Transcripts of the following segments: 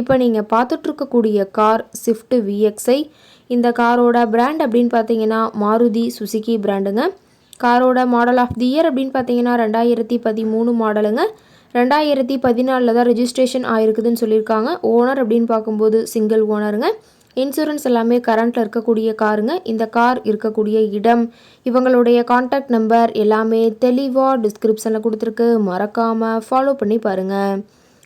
இப்போ நீங்கள் பார்த்துட்ருக்கக்கூடிய car Swift VXi இந்த காரோட பிராண்ட் அப்படின்னு பார்த்தீங்கன்னா மாருதி சுசுகி பிராண்டுங்க காரோட மாடல் ஆஃப் தி இயர் அப்படின்னு பார்த்தீங்கன்னா ரெண்டாயிரத்தி பதிமூணு மாடலுங்க ரெண்டாயிரத்தி பதினாலில் தான் ரெஜிஸ்ட்ரேஷன் ஆயிருக்குதுன்னு சொல்லியிருக்காங்க. ஓனர் அப்படின்னு பார்க்கும்போது சிங்கிள் ஓனருங்க இன்சூரன்ஸ் எல்லாமே கரண்ட்டில் இருக்கக்கூடிய காருங்க. இந்த கார் இருக்கக்கூடிய இடம் இவங்களுடைய காண்டாக்ட் நம்பர் எல்லாமே தெளிவாக டிஸ்கிரிப்ஷனில் கொடுத்துருக்கு. மறக்காமல் ஃபாலோ பண்ணி பாருங்கள்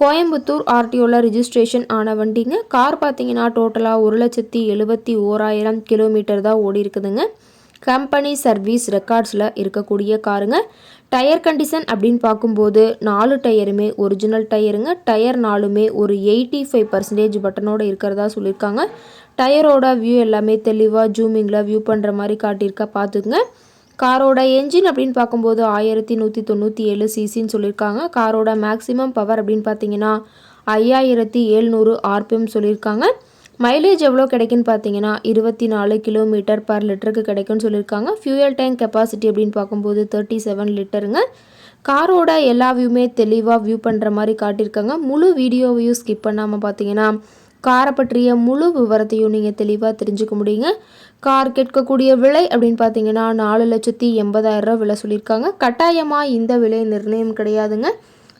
கோயம்புத்தூர் ஆர்டிஓவில் ரிஜிஸ்ட்ரேஷன் ஆன வண்டிங்க. கார் பார்த்தீங்கன்னா டோட்டலாக ஒரு லட்சத்தி எழுபத்தி ஓராயிரம் கிலோமீட்டர் தான் ஓடி இருக்குதுங்க. கம்பெனி சர்வீஸ் ரெக்கார்ட்ஸில் இருக்கக்கூடிய காருங்க. டயர் கண்டிஷன் அப்படின்னு பார்க்கும்போது நாலு டயருமே ஒரிஜினல் டயருங்க டயர் நாலுமே ஒரு எயிட்டி ஃபைவ் பர்சன்டேஜ் பட்டனோடு இருக்கிறதா சொல்லியிருக்காங்க. டயரோட வியூ எல்லாமே தெளிவாக ஜூமிங்கில் வியூ பண்ணுற மாதிரி காட்டியிருக்கா பார்த்துக்குங்க. காரோட என்ஜின் அப்படின்னு பார்க்கும்போது ஆயிரத்தி நூற்றி தொண்ணூற்றி ஏழு சிசின்னு சொல்லியிருக்காங்க. காரோட மேக்ஸிமம் பவர் அப்படின்னு பார்த்தீங்கன்னா ஐயாயிரத்தி ஏழ்நூறு ஆர்பிஎம் சொல்லியிருக்காங்க. மைலேஜ் எவ்வளோ கிடைக்குன்னு பார்த்தீங்கன்னா இருபத்தி நாலு கிலோமீட்டர் பர் லிட்டருக்கு கிடைக்கும்னு சொல்லியிருக்காங்க. ஃபியூயல் டேங்க் கெப்பாசிட்டி அப்படின்னு பார்க்கும்போது தேர்ட்டி செவன் லிட்டருங்க காரோட எல்லா வியூமே தெளிவாக வியூ பண்ணுற மாதிரி காட்டியிருக்காங்க. முழு வீடியோவையும் ஸ்கிப் பண்ணாமல் பார்த்தீங்கன்னா காரை பற்றிய முழு விவரத்தையும் நீங்கள் தெளிவாக தெரிஞ்சுக்க முடியுங்க. கார் கேட்கக்கூடிய விலை அப்படின்னு பார்த்தீங்கன்னா நாலு லட்சத்தி எண்பதாயிரரூவா விலை சொல்லியிருக்காங்க. கட்டாயமாக இந்த விலை நிர்ணயம் கிடையாதுங்க.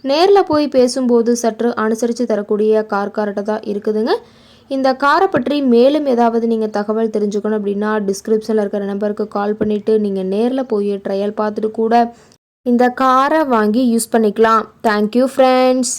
நேரில் போய் பேசும்போது சற்று அனுசரித்து தரக்கூடிய கார் கார்ட்டை தான் இருக்குதுங்க. இந்த காரை பற்றி மேலும் ஏதாவது நீங்கள் தகவல் தெரிஞ்சுக்கணும் அப்படின்னா டிஸ்கிரிப்ஷனில் இருக்கிற நம்பருக்கு கால் பண்ணிவிட்டு நீங்கள் நேரில் போய் ட்ரையல் பார்த்துட்டு கூட இந்த காரை வாங்கி யூஸ் பண்ணிக்கலாம். Thank you friends